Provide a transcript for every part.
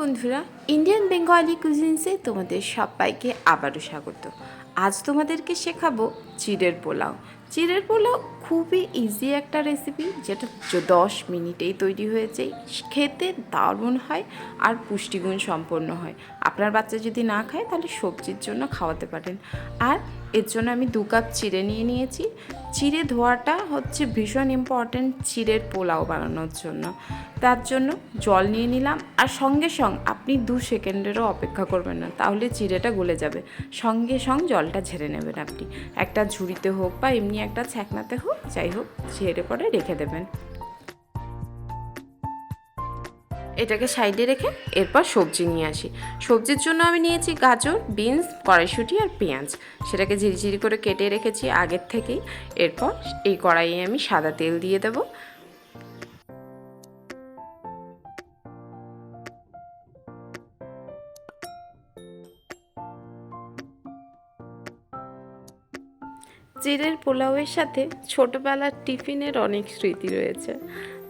বন্ধুরা Indian Bengali কুজিনসে তোমাদের সবাইকে আবারও স্বাগত। আজ তোমাদেরকে শেখাবো চিড়ের পোলাও। চিড়ের পোলাও খুবই ইজি একটা রেসিপি যেটা দশ মিনিটেই তৈরি হয়ে যায়। খেতে দারুণ হয় আর পুষ্টিগুণ সম্পন্ন হয়। আপনার বাচ্চা যদি না খায়, তাহলে সবজির জন্য খাওয়াতে পারেন। আর এর জন্য আমি দু কাপ চিড়ে নিয়ে নিয়েছি। চিড়ে ধোয়াটা হচ্ছে ভীষণ ইম্পর্ট্যান্ট চিড়ের পোলাও বানানোর জন্য। তার জন্য জল নিয়ে নিলাম। আর সঙ্গে সঙ্গ, আপনি দু সেকেন্ডেরও অপেক্ষা করবেন না, তাহলে চিড়েটা গলে যাবে। সঙ্গে সঙ্গ জলটা ঝেড়ে নেবেন আপনি। একটা ঝুড়িতে হোক বা এমনি একটা ছ্যাকনাতে হোক যাই হোক ঝেড়ে পরে রেখে দেবেন। এটাকে সাইডে রেখে এরপর সবজি নিয়ে আসি। সবজির জন্য আমি নিয়েছি গাজর, বিনস, কড়াইশুঁটি আর পেঁয়াজ। সেটাকে ঝিরিঝিরি করে কেটে রেখেছি আগের থেকেই। এরপর এই কড়াইয়ে আমি সাদা তেল দিয়ে দেবো। জিরের পোলাওয়ের সাথে ছোটোবেলার টিফিনের অনেক স্মৃতি রয়েছে।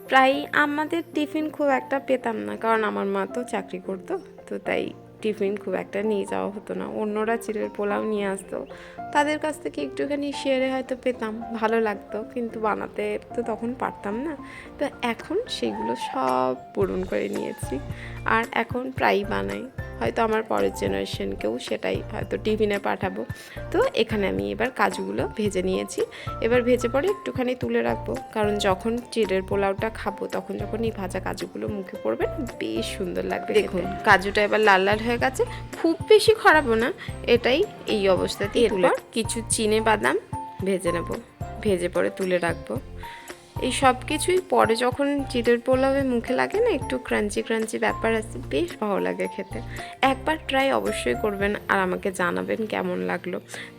প্রায় আমাদের টিফিন খুব একটা পেতাম না, কারণ আমার মা তো চাকরি করতো, তো তাই টিফিন খুব একটা নিয়ে যাওয়া হতো না। অন্যরা চিড়ের পোলাও নিয়ে আসতো, তাদের কাছ থেকে একটুখানি শেয়ারে হয়তো পেতাম, ভালো লাগতো, কিন্তু বানাতে তো তখন পারতাম না। তো এখন সেগুলো সব পূরণ করে নিয়েছি, আর এখন প্রায়ই বানাই। হয়তো আমার পরের জেনারেশনকেও সেটাই হয়তো টিফিনে পাঠাবো। তো এখানে আমি এবার কাজুগুলো ভেজে নিয়েছি। এবার ভেজে পরে একটুখানি তুলে রাখব। কারণ যখন চিড়ের পোলাওটা খাব তখন যখন এই ভাজা কাজুগুলো মুখে পড়বে বেশ সুন্দর লাগবে দেখুন কাজুটা এবার লাল লাল হয়ে গেছে। খুব বেশি খরাবো না এটাই এই অবস্থাতে এরপর কিছু চিনে বাদাম ভেজে নেব। ভেজে পরে তুলে রাখব। এই সব কিছুই পরে যখন চিড়ের পোলাওয়ে মুখে লাগে না, একটু ক্রাঞ্চি ক্রাঞ্চি ব্যাপার আছে, বেশ ভালো লাগে খেতে। একবার ট্রাই অবশ্যই করবেন আর আমাকে জানাবেন কেমন লাগল।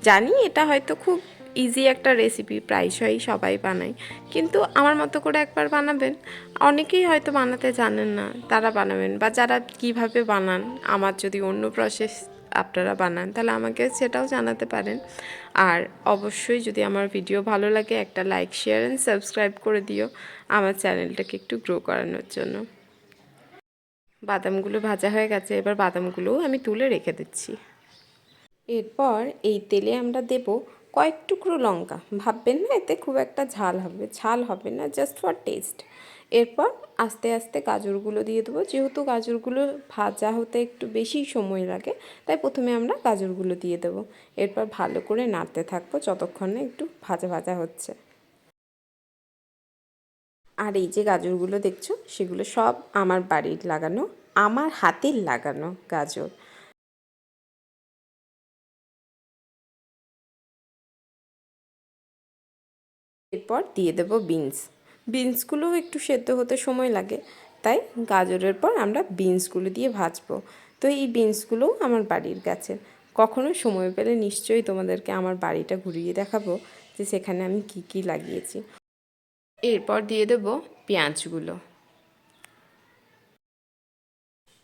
জানি এটা হয়তো খুব ইজি একটা রেসিপি প্রায়শই সবাই বানায়, কিন্তু আমার মতো করে একবার বানাবেন? অনেকেই হয়তো বানাতে জানেন না, তারা বানাবেন, বা যারা কীভাবে বানান, আমার যদি অন্য প্রসেস আপনারা বানান, তাহলে আমাকে সেটাও জানাতে পারেন। আর অবশ্যই যদি আমার ভিডিও ভালো লাগে, একটা লাইক, শেয়ার অ্যান্ড সাবস্ক্রাইব করে দিও আমার চ্যানেলটাকে একটু গ্রো করানোর জন্য। বাদামগুলো ভাজা হয়ে গেছে, এবার বাদামগুলোও আমি তুলে রেখে দিচ্ছি। এরপর এই তেলে আমরা দেব কয়েক টুকরো লঙ্কা। ভাববেন না, এতে খুব একটা ঝাল হবে। ঝাল হবে না জাস্ট ফর টেস্ট এরপর আস্তে আস্তে গাজরগুলো দিয়ে দেবো। যেহেতু গাজরগুলো ভাজা হতে একটু বেশি সময় লাগে, তাই প্রথমে আমরা গাজরগুলো দিয়ে দেবো। এরপর ভালো করে নাড়তে থাকব যতক্ষণ একটু ভাজা ভাজা হচ্ছে। আর এই যে গাজরগুলো দেখছ, সেগুলো সব আমার বাড়ির লাগানো, আমার হাতের লাগানো গাজর। এরপর দিয়ে দেব বিনস। বিনসগুলোও একটু সেদ্ধ হতে সময় লাগে, তাই গাজরের পর আমরা বিনসগুলো দিয়ে ভাজবো। তো এই বিনসগুলোও আমার বাড়ির গাছে কখনো সময় পেলে নিশ্চয়ই তোমাদেরকে আমার বাড়িটা ঘুরিয়ে দেখাবো যে সেখানে আমি কি কি লাগিয়েছি। এরপর দিয়ে দেব পেঁয়াজগুলো।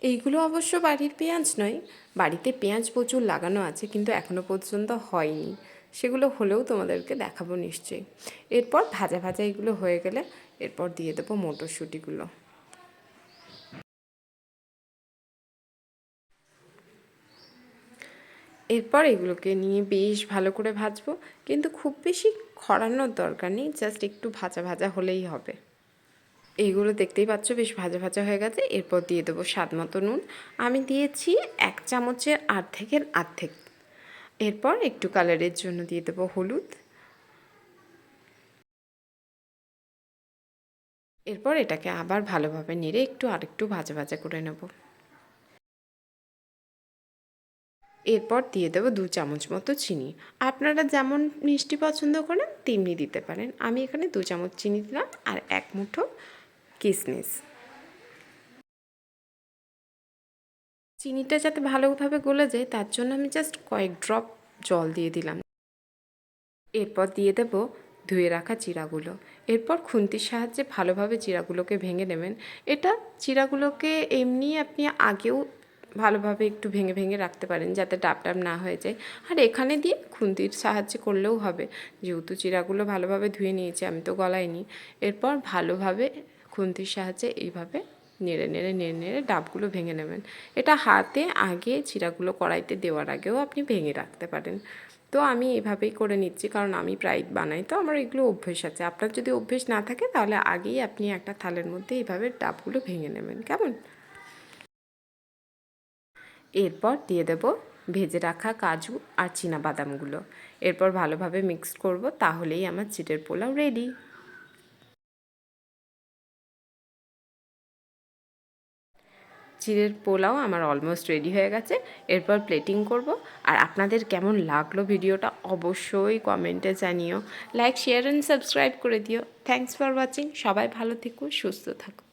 এইগুলো অবশ্য বাড়ির পেঁয়াজ নয়, বাড়িতে পেঁয়াজ প্রচুর লাগানো আছে, কিন্তু এখনও পর্যন্ত হয়নি। সেগুলো হলেও তোমাদেরকে দেখাবো নিশ্চয়ই। এরপর ভাজা ভাজা এগুলো হয়ে গেলে এরপর দিয়ে দেবো মটরশুঁটিগুলো। এরপর এগুলোকে নিয়ে বেশ ভালো করে ভাজবো, কিন্তু খুব বেশি খরানোর দরকার নেই জাস্ট একটু ভাজা ভাজা হলেই হবে। এইগুলো দেখতেই পাচ্ছ বেশ ভাজা ভাজা হয়ে গেছে, এরপর দিয়ে দেবো স্বাদ মতো নুন। আমি দিয়েছি এক চামচের আর্ধেকের আর্ধেক এরপর একটু কালারের জন্য দিয়ে দেবো হলুদ। এরপর এটাকে আবার ভালোভাবে নেড়ে একটু আরেকটু ভাজা ভাজা করে নেব। এরপর দিয়ে দেবো দু চামচ মতো চিনি। আপনারা যেমন মিষ্টি পছন্দ করেন, তেমনি দিতে পারেন। আমি এখানে দু চামচ চিনি দিলাম আর এক মুঠো কিশমিশ চিনিটা যাতে ভালোভাবে গলে যায়, তার জন্য আমি জাস্ট কয়েক ড্রপ জল দিয়ে দিলাম। এরপর দিয়ে দেব ধুয়ে রাখা চিরাগুলো এরপর খুন্তির সাহায্যে ভালোভাবে চিরাগুলোকে ভেঙে নেবেন। এটা চিরাগুলোকে এমনি আপনি আগেও ভালোভাবে একটু ভেঙে ভেঙে রাখতে পারেন, যাতে ডাব ডাব না হয়ে যায়। আর এখানে দিয়ে খুন্তির সাহায্যে করলেও হবে। যেহেতু চিরাগুলো ভালোভাবে ধুয়ে নিয়েছি, আমি তো গলাইনি। এরপর ভালোভাবে খুন্তির সাহায্যে এইভাবে নেড়ে নেড়ে নেড়ে নেড়ে ডাবগুলো ভেঙে নেবেন। এটা হাতে আগে চিরাগুলো কড়াইতে দেওয়ার আগেও আপনি ভেঙে রাখতে পারেন। তো আমি এভাবেই করে নিচ্ছি, কারণ আমি প্রায় বানাই, তো আমার এগুলো অভ্যেস আছে। আপনার যদি অভ্যেস না থাকে, তাহলে আগেই আপনি একটা থালের মধ্যে এইভাবে ডাবগুলো ভেঙে নেবেন, কেমন? এরপর দিয়ে দেব ভেজে রাখা কাজু আর চীনা বাদামগুলো। এরপর ভালোভাবে মিক্স করব, তাহলেই আমার চিটের পোলাও রেডি। চিড়ের পোলাও আমার অলমোস্ট রেডি হয়ে গেছে। এরপর প্লেটিং করব। আর আপনাদের কেমন লাগল ভিডিওটা অবশ্যই কমেন্টে জানিও। লাইক শেয়ার অ্যান্ড সাবস্ক্রাইব করে দিও। থ্যাংকস ফর ওয়াচিং সবাই ভালো থেকো, সুস্থ থাকো।